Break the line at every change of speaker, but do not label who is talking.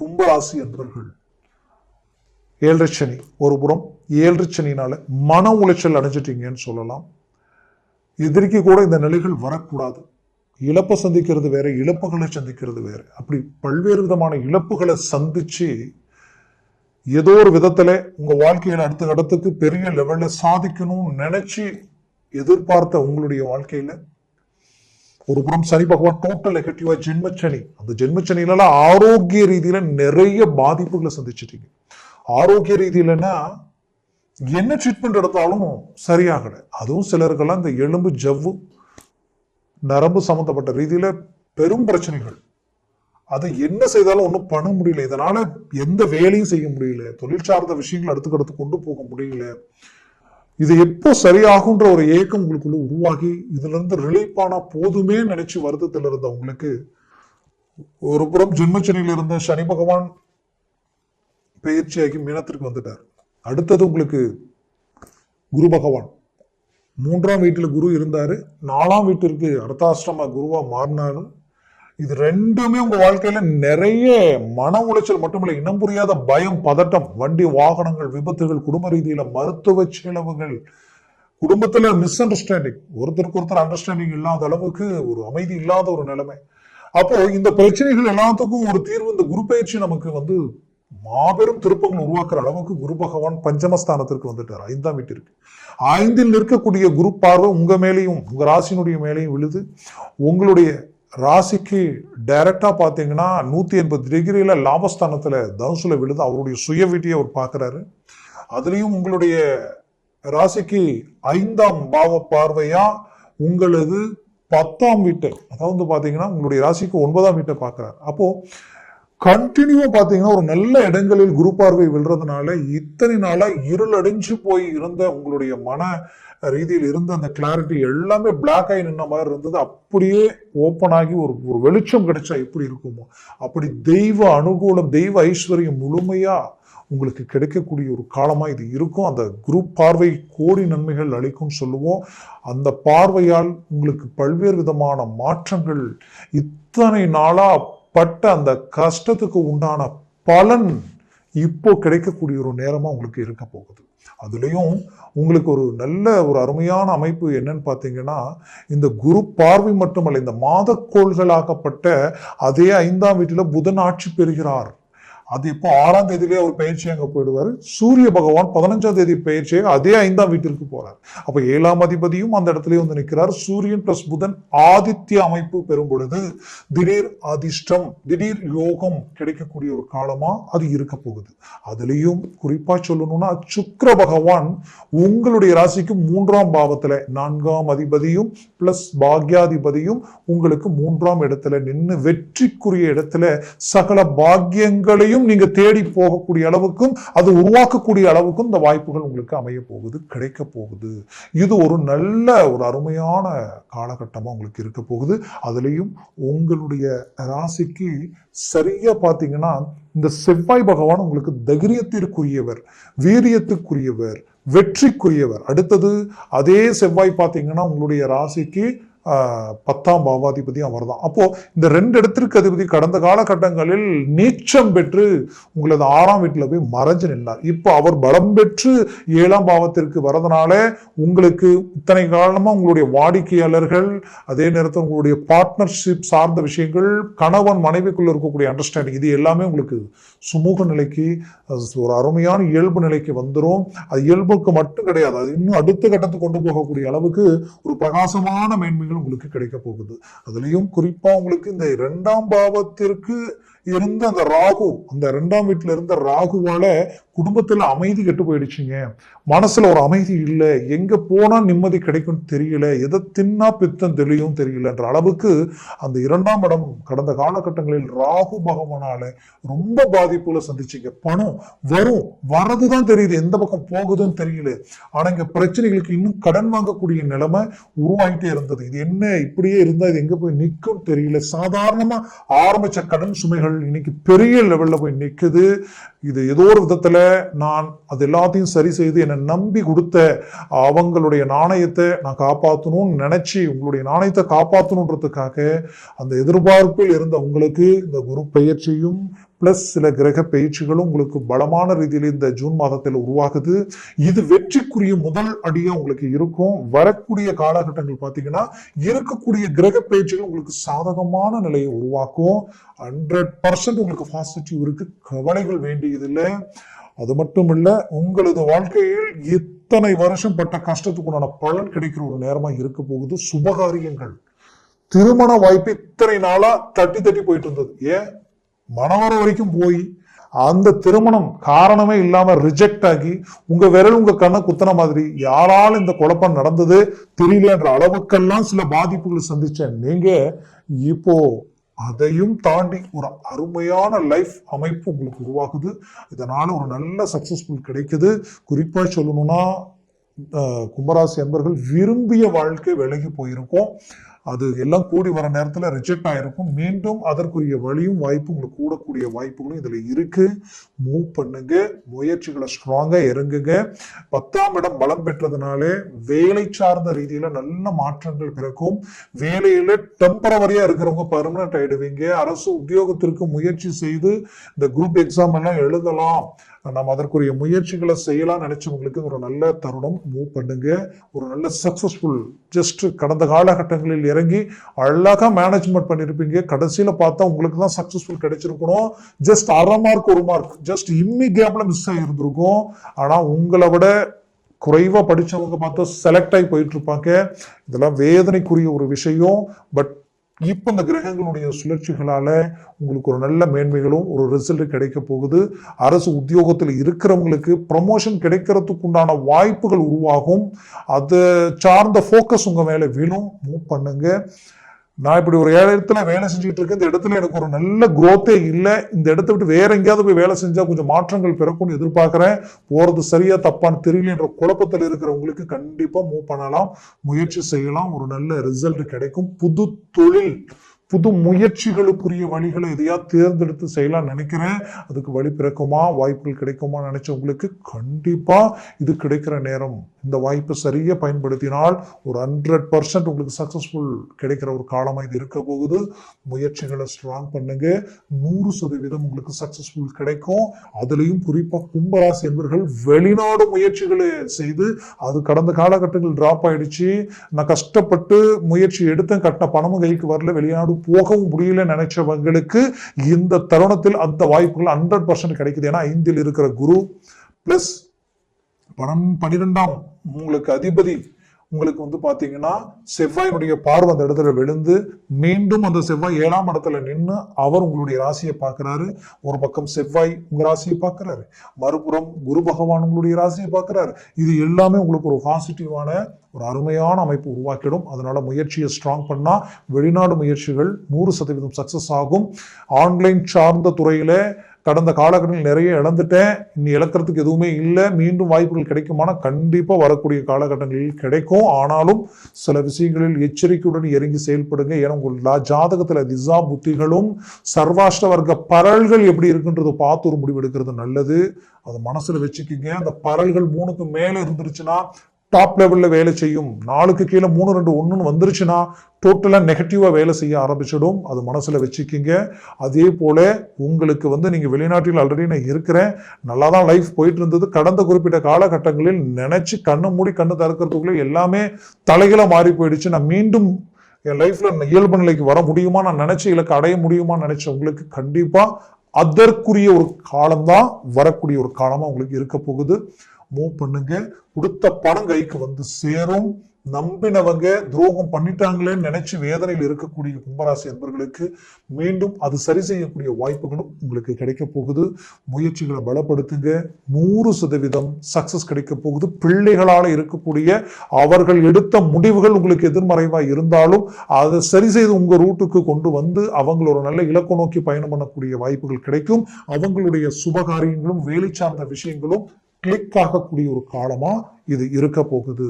கும்பராசி என்பவர்கள் ஏழரை சனி ஒரு புறம் ஏழரை சனினால மன உளைச்சல் அடைஞ்சிட்டீங்கன்னு சொல்லலாம். எதிரிக்கு கூட இந்த நிலைகள் வரக்கூடாது. இழப்பை சந்திக்கிறது வேற இழப்புகளை சந்திக்கிறது வேற. அப்படி பல்வேறு விதமான இழப்புகளை சந்திச்சு ஏதோ ஒரு விதத்துல உங்க வாழ்க்கையில அடுத்த இடத்துக்கு பெரிய லெவல்ல சாதிக்கணும்னு நினைச்சு எதிர்பார்த்த உங்களுடைய வாழ்க்கையில ஒரு புறம் சனி பகவான் டோட்டல் நெகட்டிவா ஜென்மச்சனி. அந்த ஜென்மச்சனியில ஆரோக்கிய ரீதியில நிறைய பாதிப்புகளை சந்திச்சிட்டீங்க ஆரோக்கிய ரீதியிலன்னா என்ன ட்ரீட்மெண்ட் எடுத்தாலும் சரியாகல. அதுவும் சிலருக்கெல்லாம் இந்த எலும்பு ஜவ்வு நரம்பு சம்பந்தப்பட்ட ரீதியில பெரும் பிரச்சனைகள். அதை என்ன செய்தாலும் ஒன்றும் பண்ண முடியல. இதனால எந்த வேலையும் செய்ய முடியல. தொழில் சார்ந்த விஷயங்கள் அடுத்துக்கடுத்து கொண்டு போக முடியல. இது எப்போ சரியாகுன்ற ஒரு ஏக்கம் உங்களுக்குள்ள உருவாகி இதுல இருந்து ரிலீஃப் ஆனா போதுமே நினைச்சு வருத்தத்தில் இருந்த உங்களுக்கு ஒரு புறம் ஜென்மச்சனியில் இருந்த சனி பகவான் பயிற்சியாகி மீனத்திற்கு வந்துட்டார். அடுத்தது உங்களுக்கு குரு பகவான். மூன்றாம் வீட்டில் குரு இருந்தாரு. நாலாம் வீட்டிற்கு அர்த்தாஷ்டம குருவா மாறினாலும் இது ரெண்டுமே உங்க வாழ்க்கையில நிறைய மன உளைச்சல் மட்டுமில்லை இனம் புரியாத பயம் பதட்டம் வண்டி வாகனங்கள் விபத்துகள் குடும்ப ரீதியில மருத்துவ செலவுகள் குடும்பத்துல மிஸ் அண்டர்ஸ்டாண்டிங் ஒருத்தருக்கு ஒருத்தர் அண்டர்ஸ்டாண்டிங் இல்லாத அளவுக்கு ஒரு அமைதி இல்லாத ஒரு நிலைமை. அப்போ இந்த பிரச்சனைகள் எல்லாத்துக்கும் ஒரு தீர்வு இந்த குரு பயிற்சி நமக்கு வந்து மாபெரும் திருப்பங்கள் உருவாக்குற அளவுக்கு குரு பகவான் பஞ்சமஸ்தானத்திற்கு வந்துட்டார். ஐந்தாம் வீட்டிற்கு. ஐந்தில் நிற்கக்கூடிய குரு பார்வை உங்க மேலேயும் உங்க ராசினுடைய மேலேயும் விழுது. உங்களுடைய ராசிக்கு டைரக்டா பார்த்தீங்கன்னா நூற்றி எண்பது டிகிரியில் லாபஸ்தானத்தில் தனுசுல விழுது அவருடைய சுய வீட்டையை அவர் பார்க்குறாரு. அதுலேயும் உங்களுடைய ராசிக்கு ஐந்தாம் பாவ பார்வையாக உங்களது பத்தாம் வீட்டை அதாவது பார்த்தீங்கன்னா உங்களுடைய ராசிக்கு ஒன்பதாம் வீட்டை பார்க்குறாரு. அப்போது கண்டினியூவா பாத்தீங்கன்னா ஒரு நல்ல இடங்களில் குரு பார்வை விழுறதுனால இத்தனை நாளா இருளடைஞ்சு போய் இருந்த உங்களுடைய மன ரீதியில் இருந்த அந்த கிளாரிட்டி எல்லாமே பிளாக் ஆகி நின்ன மாதிரி இருந்தது. அப்படியே ஓப்பன் ஆகி ஒரு ஒரு வெளிச்சம் கிடைச்சா எப்படி இருக்குமோ? அப்படி தெய்வ அனுகூலம் தெய்வ ஐஸ்வர்யம் முழுமையா உங்களுக்கு கிடைக்கக்கூடிய ஒரு காலமா இது இருக்கும். அந்த குரூப் பார்வை கோடி நன்மைகள் அளிக்கும்னு சொல்லுவோம். அந்த பார்வையால் உங்களுக்கு பல்வேறு விதமான மாற்றங்கள் இத்தனை நாளா பட்ட அந்த கஷ்டத்துக்கு உண்டான பலன் இப்போ கிடைக்கக்கூடிய ஒரு நேரமாக உங்களுக்கு இருக்க போகுது. அதுலேயும் உங்களுக்கு ஒரு நல்ல ஒரு அருமையான அமைப்பு என்னன்னு பார்த்தீங்கன்னா இந்த குரு பார்வை மட்டுமல்ல இந்த மாதக்கோள்களாக்கப்பட்ட அதே ஐந்தாம் வீட்டில் புதன் ஆட்சி பெறுகிறார். அது இப்போ ஆறாம் தேதியிலே அவர் பயிற்சி அங்கே போயிடுவார். சூரிய பகவான் பதினஞ்சாம் தேதி பயிற்சியாக அதே ஐந்தாம் வீட்டிற்கு போகிறார் அப்போ ஏழாம் அதிபதியும் அந்த இடத்துல வந்து நிற்கிறார். சூரியன் பிளஸ் புதன் ஆதித்ய அமைப்பு பெறும் பொழுது திடீர் அதிர்ஷ்டம் திடீர் யோகம் கிடைக்கக்கூடிய ஒரு காலமா அது இருக்க போகுது. அதுலயும் குறிப்பா சொல்லணும்னா சுக்கர பகவான் உங்களுடைய ராசிக்கு மூன்றாம் பாவத்துல நான்காம் அதிபதியும் பிளஸ் பாக்யாதிபதியும் உங்களுக்கு மூன்றாம் இடத்துல நின்று வெற்றிக்குரிய இடத்துல சகல பாக்கியங்களையும் நீங்க தேடி போகக்கூடிய அளவுக்கும் அது உருவாக்கக்கூடிய அளவுக்கும் இந்த வாய்ப்புகள் உங்களுக்கு அமைய போகுது கிடைக்க போகுது. இது ஒரு நல்ல ஒரு அருமையான காலகட்டமாக உங்களுக்கு இருக்க போகுது. அதுலேயும் உங்களுடைய ராசிக்கு சரியாக பார்த்தீங்கன்னா இந்த செவ்வாய் பகவான் உங்களுக்கு தைரியத்திற்குரியவர் வீரியத்துக்குரியவர் வெற்றிக்குரியவர். அடுத்தது அதே செவ்வாய் பார்த்தீங்கன்னா உங்களுடைய ராசிக்கு பத்தாம் பாவாதிபதி அவர் தான் அப்போ இந்த ரெண்டு இடத்திற்கு அதிபதி கடந்த காலகட்டங்களில் நீச்சம் பெற்று உங்களது ஆறாம் வீட்டில் போய் மறைஞ்சு நின்றார். இப்போ அவர் பலம் பெற்று ஏழாம் பாவத்திற்கு வரதுனால உங்களுக்கு இத்தனை காலமாக உங்களுடைய வாடிக்கையாளர்கள் அதே நேரத்தில் உங்களுடைய பார்ட்னர்ஷிப் சார்ந்த விஷயங்கள் கணவன் மனைவிக்குள்ள இருக்கக்கூடிய அண்டர்ஸ்டாண்டிங் இது எல்லாமே உங்களுக்கு சுமூக நிலைக்கு ஒரு அருமையான இயல்பு நிலைக்கு வந்துடும் அது இயல்புக்கு மட்டும் கிடையாது அது இன்னும் அடுத்த கட்டத்துக்கு கொண்டு போகக்கூடிய அளவுக்கு ஒரு பிரகாசமான மேன்மைகள் உங்களுக்கு கிடைக்க போகுது. அதுலயும் குறிப்பாக உங்களுக்கு இந்த இரண்டாம் பாவத்திற்கு இருந்த அந்த ராகு அந்த ரெண்டாம் வீட்டுல இருந்த ராகுவால குடும்பத்துல அமைதி கெட்டு போயிடுச்சுங்க. மனசுல ஒரு அமைதி இல்லை. எங்க போனா நிம்மதி கிடைக்கும் தெரியல. எதை தின்னா பித்தம் தெளியும் தெரியலன்ற அளவுக்கு அந்த இரண்டாம் இடம் கடந்த காலகட்டங்களில் ராகு பகவானால ரொம்ப பாதிப்புல சந்திச்சிங்க. பணம் வரும். வரதுதான் தெரியுது. எந்த பக்கம் போகுதுன்னு தெரியல. ஆனா இங்க பிரச்சனைகளுக்கு இன்னும் கடன் வாங்கக்கூடிய நிலைமை உருவாகிட்டே இருந்தது. இது என்ன? இப்படியே இருந்தா இது எங்க போய் நிற்கும் தெரியல. சாதாரணமா ஆரம்பிச்ச கடன் சுமைகள் இன்னைக்கு பெரிய லெவலில் போய் நிக்குது. இது ஏதோ ஒரு விதத்தில் நான் அது எல்லாத்தையும் சரி செய்து என்னை நம்பி கொடுத்த அவங்களுடைய நாணயத்தை நான் காப்பாற்றணும்னு நினச்சி உங்களுடைய நாணயத்தை காப்பாற்றணுன்றதுக்காக அந்த எதிர்பார்ப்பில் இருந்த உங்களுக்கு இந்த குரு பயிற்சியும் ப்ளஸ் சில கிரக பயிற்சிகளும் உங்களுக்கு பலமான ரீதியில் இந்த ஜூன் மாதத்தில் உருவாகுது. இது வெற்றிக்குரிய முதல் அடியாக உங்களுக்கு இருக்கும். வரக்கூடிய காலகட்டங்கள் பார்த்தீங்கன்னா இருக்கக்கூடிய கிரக பயிற்சிகள் உங்களுக்கு சாதகமான நிலையை உருவாக்கும். ஹண்ட்ரட் பர்சன்ட் உங்களுக்கு பாசிட்டிவ் இருக்கு. கவலைகள் வேண்டியதில்லை. அது மட்டும் இல்லை உங்களது வாழ்க்கையில் இத்தனை வருஷம் பட்ட கஷ்டத்துக்குண்டான பலன் கிடைக்கிற ஒரு நேரமா இருக்க போகுது. சுபகாரியங்கள். திருமண வாய்ப்பு இத்தனை நாளா தட்டி தட்டி போயிட்டு இருந்தது. ஏன்? மணவர வரைக்கும் போய் அந்த திருமணம் காரணமே இல்லாம ரிஜெக்ட் ஆகி உங்க விரல் உங்க கண்ணை குத்துன மாதிரி யாரால இந்த குழப்பம் நடந்தது தெரியலன்ற அளவுக்கெல்லாம் சில பாதிப்புகளை சந்திச்ச நீங்க இப்போ அதையும் தாண்டி ஒரு அருமையான லைஃப் அமைப்பு உங்களுக்கு உருவாகுது. இதனால ஒரு நல்ல சக்சஸ்ஃபுல் கிடைக்குது. குறிப்பா சொல்லணும்னா கும்பராசி அன்பர்கள் விரும்பிய வாழ்க்கை விலகி போயிருக்கும். அது எல்லாம் கூடி வர நேரத்தில் ரிஜெக்ட் ஆயிருக்கும். மீண்டும் அதற்குரிய வழியும் வாய்ப்பும் உங்களுக்கு கூடக்கூடிய வாய்ப்புகளும் இதில் இருக்கு. மூவ் பண்ணுங்க. முயற்சிகளை ஸ்ட்ராங்காக இறங்குங்க. பத்தாம் இடம் பலம் பெற்றதுனாலே வேலை சார்ந்த ரீதியில நல்ல மாற்றங்கள் பிறக்கும். வேலையில டெம்பரவரியா இருக்கிறவங்க பர்மனன்ட் ஆயிடுவீங்க. அரசு உத்தியோகத்திற்கு முயற்சி செய்து இந்த குரூப் எக்ஸாம் எல்லாம் எழுதலாம். நம்ம அதற்குரிய முயற்சிகளை செய்யலாம் நினைச்சவங்களுக்கு ஒரு நல்ல தருணம் மூவ் பண்ணுங்க. ஒரு நல்ல சக்சஸ்ஃபுல் ஜஸ்ட் கடந்த காலகட்டங்களில் இறங்கி அழகா மேனேஜ்மெண்ட் பண்ணியிருப்பீங்க கடைசியில் பார்த்தா உங்களுக்கு தான் சக்சஸ்ஃபுல் கிடைச்சிருக்கணும். ஜஸ்ட் அரை மார்க் ஒரு மார்க் ஜஸ்ட் இம்மி கேப்ல மிஸ் ஆகியிருந்திருக்கும் ஆனால் உங்களை விட குறைவாக படித்தவங்க பார்த்தா செலக்ட் ஆகி போயிட்டு இருப்பாங்க. இதெல்லாம் வேதனைக்குரிய ஒரு விஷயம். பட் இப்போ இந்த கிரகங்களுடைய சுழற்சிகளால் உங்களுக்கு ஒரு நல்ல மேன்மைகளும் ஒரு ரிசல்ட் கிடைக்க போகுது. அரசு உத்தியோகத்தில் இருக்கிறவங்களுக்கு ப்ரமோஷன் கிடைக்கிறதுக்கு உண்டான வாய்ப்புகள் உருவாகும். அதை சார்ந்த ஃபோக்கஸ் உங்கள் மேலே விழும் மூவ் பண்ணுங்கள் நான் இப்படி ஒரு இடத்துல வேலை செஞ்சுட்டு இருக்கேன். இந்த இடத்துல எனக்கு ஒரு நல்ல குரோத்தே இல்லை. இந்த இடத்த விட்டு வேற எங்கேயாவது போய் வேலை செஞ்சால் கொஞ்சம் மாற்றங்கள் பிறக்கும்னு எதிர்பார்க்குறேன். போகிறது சரியா தப்பான்னு தெரியல என்ற குழப்பத்தில் இருக்கிறவங்களுக்கு கண்டிப்பாக மூவ் பண்ணலாம். முயற்சி செய்யலாம். ஒரு நல்ல ரிசல்ட் கிடைக்கும். புது தொழில் புது முயற்சிகளுக்குரிய வழிகளை எதையா தேர்ந்தெடுத்து செய்யலாம் நினைக்கிறேன். அதுக்கு வழி பிறக்குமா? வாய்ப்புகள் கிடைக்குமா நினைச்சவங்களுக்கு கண்டிப்பா இது கிடைக்கிற நேரம். இந்த வாய்ப்பை சரியாக பயன்படுத்தினால் ஒரு ஹண்ட்ரட் பர்சன்ட் உங்களுக்கு சக்ஸஸ்ஃபுல் கிடைக்கிற ஒரு காலமாக இது இருக்க போகுது. முயற்சிகளை ஸ்ட்ராங் பண்ணுங்க. நூறு சதவீதம் உங்களுக்கு சக்ஸஸ்ஃபுல் கிடைக்கும். அதுலேயும் குறிப்பாக கும்பராசி என்பவர்கள் வெளிநாடு முயற்சிகளை செய்து அது கடந்த காலகட்டங்கள் டிராப் ஆயிடுச்சு. நான் கஷ்டப்பட்டு முயற்சி எடுத்தேன் கட்டின பணமும் கைக்கு வரல வெளிநாடு போகவும் முடியல நினைச்சவங்களுக்கு இந்த தருணத்தில் அந்த வாய்ப்புகள் ஹண்ட்ரட் பர்சன்ட் கிடைக்குது. ஏன்னா ஐந்தில் இருக்கிற குரு பிளஸ் பணம் பனிரெண்டாம் உங்களுக்கு அதிபதி உங்களுக்கு வந்து பாத்தீங்கன்னா செவ்வாயினுடைய பார்வை அந்த இடத்துல விழுந்து மீண்டும் அந்த செவ்வாய் ஏழாம் இடத்துல நின்று அவர் உங்களுடைய ராசியை பார்க்கிறாரு. ஒரு பக்கம் செவ்வாய் உங்க ராசியை பார்க்கிறாரு. மறுபுறம் குரு பகவான் உங்களுடைய ராசியை பார்க்கிறாரு. இது எல்லாமே உங்களுக்கு ஒரு பாசிட்டிவான ஒரு அருமையான அமைப்பு உருவாக்கிடும். அதனால முயற்சியை ஸ்ட்ராங் பண்ணா வெளிநாடு முயற்சிகள் நூறு சதவீதம் சக்சஸ் ஆகும். ஆன்லைன் சார்ந்த துறையில கடந்த காலகட்டங்கள் நிறைய இழந்துட்டேன். இனி இழக்கிறதுக்கு எதுவுமே இல்லை. மீண்டும் வாய்ப்புகள் கிடைக்குமானா கண்டிப்பாக வரக்கூடிய காலகட்டங்களில் கிடைக்கும். ஆனாலும் சில விஷயங்களில் எச்சரிக்கையுடன் இறங்கி செயல்படுங்க. ஏன்னா உங்கள் ஜாதகத்தில் திசா புத்திகளும் சர்வாஷ்ட வர்க்க பரல்கள் எப்படி இருக்குன்றதை பார்த்து ஒரு முடிவு எடுக்கிறது நல்லது. அதை மனசில் வச்சுக்கிங்க. அந்த பரல்கள் மூணுக்கு மேலே இருந்துருச்சுன்னா டாப் லெவலில் வேலை செய்யும். நாலுக்கு கீழே மூணு ரெண்டு ஒன்றுன்னு வந்துருச்சுன்னா டோட்டலாக நெகட்டிவாக வேலை செய்ய ஆரம்பிச்சிடும். அது மனசில் வச்சுக்கிங்க. அதே போல் உங்களுக்கு வந்து நீங்கள் வெளிநாட்டில் ஆல்ரெடி நான் இருக்கிறேன். நல்லா தான் லைஃப் போயிட்டு இருந்தது கடந்த குறிப்பிட்ட காலகட்டங்களில் நினச்சி கண்ணு மூடி கண்ணு திறக்கிறதுக்குள்ளே எல்லாமே தலைகளை மாறி போயிடுச்சு. நான் மீண்டும் என் லைஃப்பில் இயல்பு நிலைக்கு வர முடியுமா? நான் நினச்சி இலக்கு அடைய முடியுமா நினைச்ச உங்களுக்கு கண்டிப்பாக அதற்குரிய ஒரு காலம்தான் வரக்கூடிய ஒரு காலமாக உங்களுக்கு இருக்க போகுது. மூவ் பண்ணுங்க. கொடுத்த பணம் கைக்கு வந்து சேரும். நம்பினவங்க துரோகம் பண்ணிட்டாங்களேன்னு நினைச்சு வேதனையில் இருக்கக்கூடிய கும்பராசி அன்பர்களுக்கு மீண்டும் அது சரி செய்யக்கூடிய வாய்ப்புகளும் உங்களுக்கு கிடைக்க போகுது. முயற்சிகளை பலப்படுத்துங்க. நூறு சதவீதம் சக்சஸ் கிடைக்க போகுது. பிள்ளைகளால் இருக்கக்கூடிய அவர்கள் எடுத்த முடிவுகள் உங்களுக்கு எதிர்மறைவாக இருந்தாலும் அதை சரி செய்து உங்கள் ரூட்டுக்கு கொண்டு வந்து அவங்கள ஒரு நல்ல இலக்கு நோக்கி பயணம் பண்ணக்கூடிய வாய்ப்புகள் கிடைக்கும். அவங்களுடைய சுபகாரியங்களும் வேலை சார்ந்த விஷயங்களும் கிளிக் ஆகக்கூடிய ஒரு காலமா இது இருக்க போகுது.